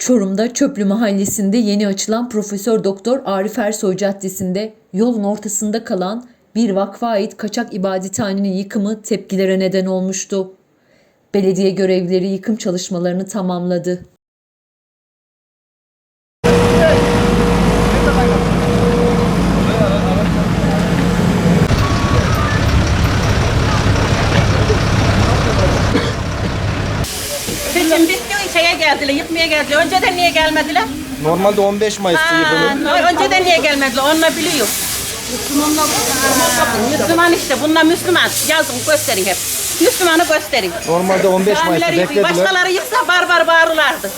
Çorum'da Çöplü Mahallesi'nde yeni açılan Profesör Doktor Arif Ersoy Caddesi'nde yolun ortasında kalan bir vakfa ait kaçak ibadethanenin yıkımı tepkilere neden olmuştu. Belediye görevlileri yıkım çalışmalarını tamamladı. Geldiler, yıkmaya geldiler. Önceden niye gelmediler? Normalde 15 Mayıs'ta yıkılır. Ha, önceden niye gelmediler? Onunla biliyor. Müslümanlar, Müslüman işte, bunlar Müslüman. Yazın gösterin hep. Müslümanı gösterin. Normalde 15 Mayıs'ta Camileri yıkıyor. beklediler. Başkaları yıksa bar bar bağırırlardı.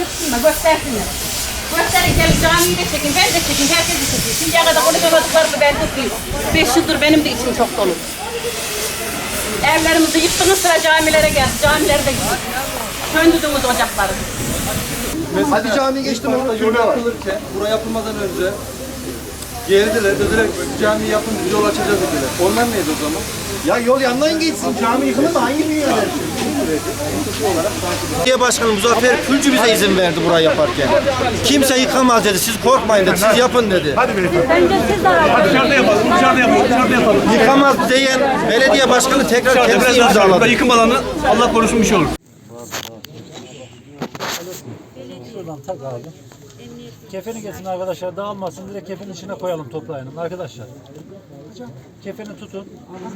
Yıksınlar, göstersinler. Gösterin, gelin camiyi de çekin, ben de çekin, herkes de çekin. Şimdiye kadar konuşamadıklarımı ben tutuyorum. Beş yıldır benim de içim çok dolu. Evlerimizi yıktınız sıra camilere geldi. Camileri de yıktık. Söndürdünüz ocakları. Hadi cami geçtim orada yol yapılırken, buraya yapılmadan önce geldiler dediler ki cami yapın biz yol açacağız dediler. Onlar neydi o zaman? Ya yol yandan geçsin, cami yıkılır mı? Hangi dünyada? Belediye Başkanı Muzaffer Külcü bize izin verdi burayı yaparken. Kimse yıkamaz dedi. Siz korkmayın dedi. Siz yapın dedi. Dışarıda yapalım, dışarıda yapalım, dışarıda yapalım. Yıkamaz diyen belediye başkanı tekrar Dışarıda kendisi biraz daha sonra burada imzaladı. yıkım alanı Allah korusun bir şey olur. Şuradan tak abi. Kefeni getirsin arkadaşlar dağılmasın direkt kefenin içine koyalım toplayalım arkadaşlar. Kefeni tutun.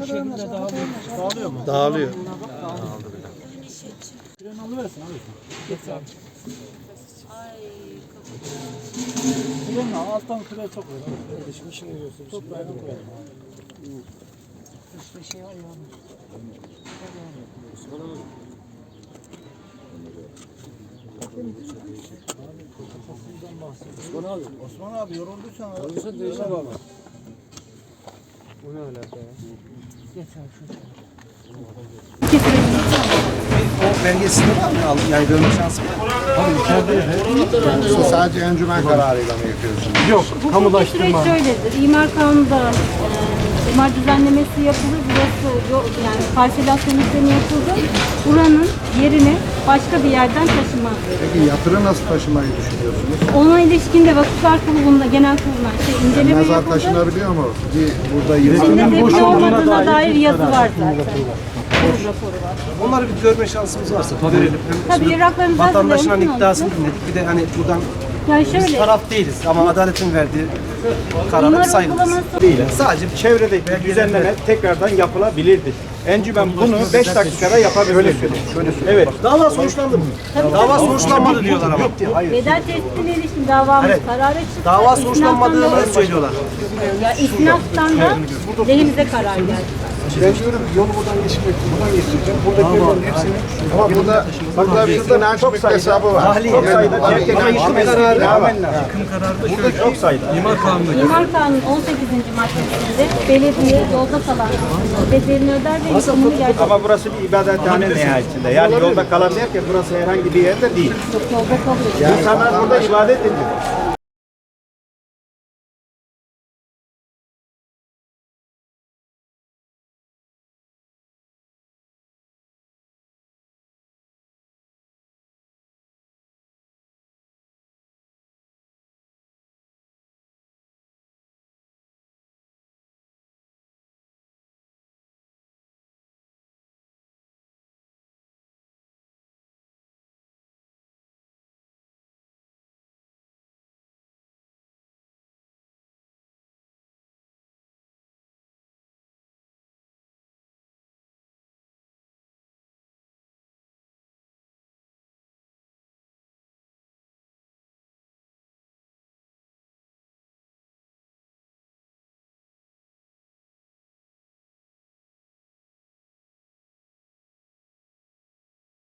Bu şekilde dağılıyor. Dağılıyor mu? Dağılıyor. Fren alıversin abi. Getir abi. Frenle alttan küre çok var. Kardeşim giriyorsun. Toplayalım koyalım. İşte şey var ya. Osman abi yorulduysan yorulduysan değişir baba. O belgesini var mı? Al- Yaydırma şansı var mı? Sadece encümen kararıyla mı yapıyorsunuz? Hukuki süreç şöyledir. İmar kanununda e, imar düzenlemesi yapılır. Burası yani parselasyon işlemi yapıldı. Buranın yerini başka bir yerden taşıma. Peki yatırı nasıl taşımayı düşünüyorsunuz? Ona ilişkin de vakıflar kurulunda, genel kurulundan şey inceleme Mezar yapıldı. taşınabiliyor mu? Bir burada yıl İçinde depo olmadığına dair yazı var zaten. Kurul raporu var. Onları bir görme şansımız varsa verelim. Tabii evraklarınızı Vatandaşın hani hazırlayalım, iddiasını dinledik. Bir de hani buradan Yani biz şöyle, taraf değiliz ama adaletin verdiği saygılıyız. uygulaması Değil. Sadece çevrede düzenleme tekrardan yapılabilirdi. Encümen bunu 5 dakikada yapabilirdi. Şöyle Evet. Dava sonuçlandı mı? Dava sonuçlanmadı diyorlar ama. bedel tespitine ilişkin davamız kararı çıktı. Dava İstinaftan sonuçlanmadığını dolayı- söylüyorlar. Ya istinaftan da lehimize karar geldi. Ben diyorum yolu buradan geçmek, buradan geçeceğim. Buradaki yolların hepsini ama burada burada şurada Naçmik hesabı var. Çok sayıda gerçekten yıkım kararı rağmen lazım. Burada çok sayıda. İmar kanunu. İmar Kanunu 18. maddesinde belediye yolda kalan bedelini öder ve yıkımını gerçekleştirir. Ama burası bir ibadethane nihayetinde. Yani yolda kalan derken burası herhangi bir yerde değil. Yolda kalıyor. İnsanlar burada ibadet ediyor.